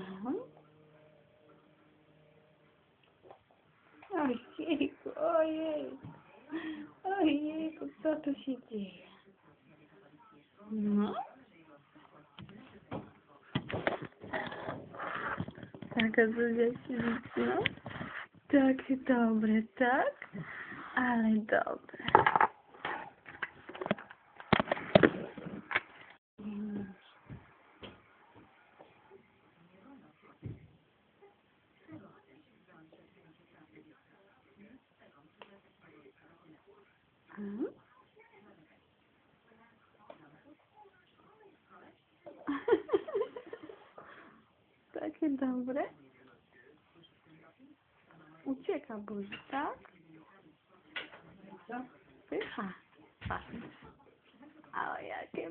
Mhm. Ojejku, ojej. Ojejku, co tu się dzieje? No. Taka Zuzia śliczna. Takie dobre, tak? Ale dobre. Mhm. Takie dobre. Ucieka buzi, tak? Pycha. Patrz. O, jakie.